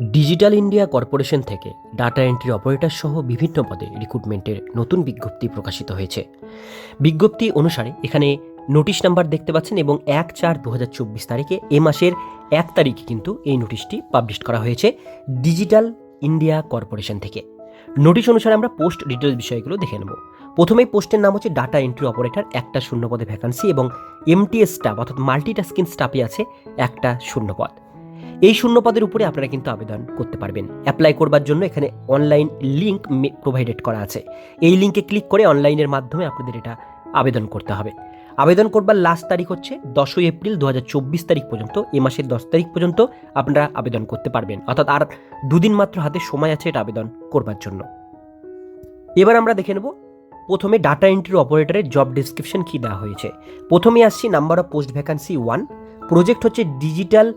Digital India corporation থেকে data entry operator সহ বিভিন্ন পদে রিক্রুটমেন্টের নতুন বিজ্ঞপ্তি প্রকাশিত হয়েছে। বিজ্ঞপ্তি অনুসারে এখানে নোটিশ নাম্বার দেখতে পাচ্ছেন এবং এক চার দু তারিখে এ মাসের এক তারিখে কিন্তু এই নোটিশটি পাবলিশ করা হয়েছে ডিজিটাল ইন্ডিয়া কর্পোরেশন থেকে। নোটিশ অনুসারে আমরা পোস্ট ডিটেলস বিষয়গুলো দেখে নেব। প্রথমেই পোস্টের নাম হচ্ছে ডাটা এন্ট্রি অপারেটর, একটা শূন্য পদে ভ্যাকান্সি এবং এমটিএস স্টাফ অর্থাৎ মাল্টিটাস্কিং স্টাফে আছে একটা শূন্য পদ। এই শূন্য পদের উপরে আপনারা কিন্তু আবেদন করতে পারবেন। অ্যাপ্লাই করবার জন্য এখানে অনলাইন লিঙ্ক প্রোভাইডেড করা আছে। এই লিঙ্কে ক্লিক করে অনলাইনের মাধ্যমে আপনাদের এটা আবেদন করতে হবে। আবেদন করবার লাস্ট তারিখ হচ্ছে দশই এপ্রিল দু হাজার চব্বিশ তারিখ পর্যন্ত। এ মাসের দশ তারিখ পর্যন্ত আপনারা আবেদন করতে পারবেন। অর্থাৎ আর দুদিন মাত্র হাতে সময় আছে এটা আবেদন করবার জন্য। এবার আমরা দেখে নেব, প্রথমে ডাটা এন্ট্রি অপারেটরের জব ডিসক্রিপশন কী দেওয়া হয়েছে। প্রথমে আসছি number of post vacancy one project হচ্ছে digital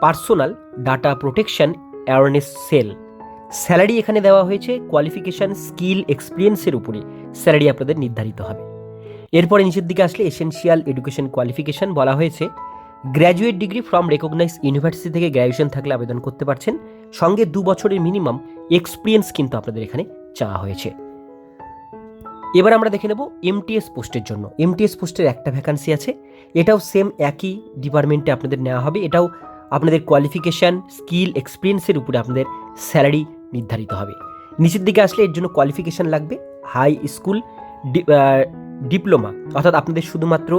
personal data protection awareness cell. Salary এখানে দেওয়া হয়েছে কোয়ালিফিকেশান স্কিল এক্সপিরিয়েন্সের উপরে। স্যালারি আপনাদের নির্ধারিত হবে। এরপরে নিচের দিকে আসলে এসেনশিয়াল এডুকেশন কোয়ালিফিকেশান বলা হয়েছে। Graduate degree from recognise university থেকে গ্র্যাজুয়েশন থাকলে আবেদন করতে পারছেন। সঙ্গে দু বছরের মিনিমাম এক্সপিরিয়েন্স কিন্তু আপনাদের এখানে চাওয়া হয়েছে। এবার আমরা দেখে নেব এমটিএস পোস্টের জন্য। এমটিএস পোস্টের একটা ভ্যাকান্সি আছে। এটাও সেম একই ডিপার্টমেন্টে আপনাদের নেওয়া হবে। এটাও আপনাদের কোয়ালিফিকেশান স্কিল এক্সপিরিয়েন্সের উপরে আপনাদের স্যালারি নির্ধারিত হবে। নিচের দিকে আসলে এর জন্য কোয়ালিফিকেশান লাগবে হাই স্কুল ডিপ্লোমা অর্থাৎ আপনাদের শুধুমাত্র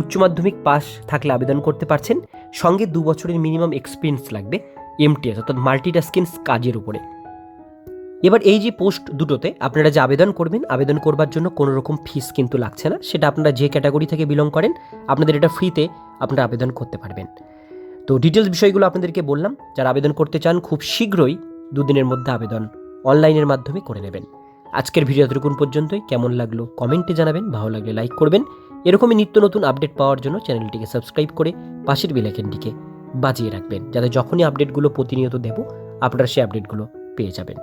উচ্চ মাধ্যমিক পাস থাকলে আবেদন করতে পারছেন, সঙ্গে দু বছরের মিনিমাম এক্সপিরিয়েন্স লাগবে এমটিএস অর্থাৎ মাল্টিটাস্কিন কাজের উপরে। এবার এই যে পোস্ট দুটোতে আপনারা যে আবেদন করবেন, আবেদন করবার জন্য কোনো রকম ফিস কিন্তু লাগছে না, সেটা আপনারা যে ক্যাটাগরি থেকে বিলং করেন, আপনাদের এটা ফ্রিতে আপনারা আবেদন করতে পারবেন। তো ডিটেলস বিষয়গুলো আপনাদেরকে বললাম। যারা আবেদন করতে চান, খুব শীঘ্রই দুদিনের মধ্যে আবেদন অনলাইনের মাধ্যমে করে নেবেন। আজকের ভিডিও এতটুকুন পর্যন্তই। কেমন লাগল কমেন্টে জানাবেন, ভালো লাগলে লাইক করবেন। এরকমই নিত্য নতুন আপডেট পাওয়ার জন্য চ্যানেলটিকে সাবস্ক্রাইব করে পাশের বেলাইকেনটিকে বাজিয়ে রাখবেন, যাতে যখনই আপডেটগুলো প্রতিনিয়ত দেব, আপনারা সেই আপডেটগুলো পেয়ে যাবেন।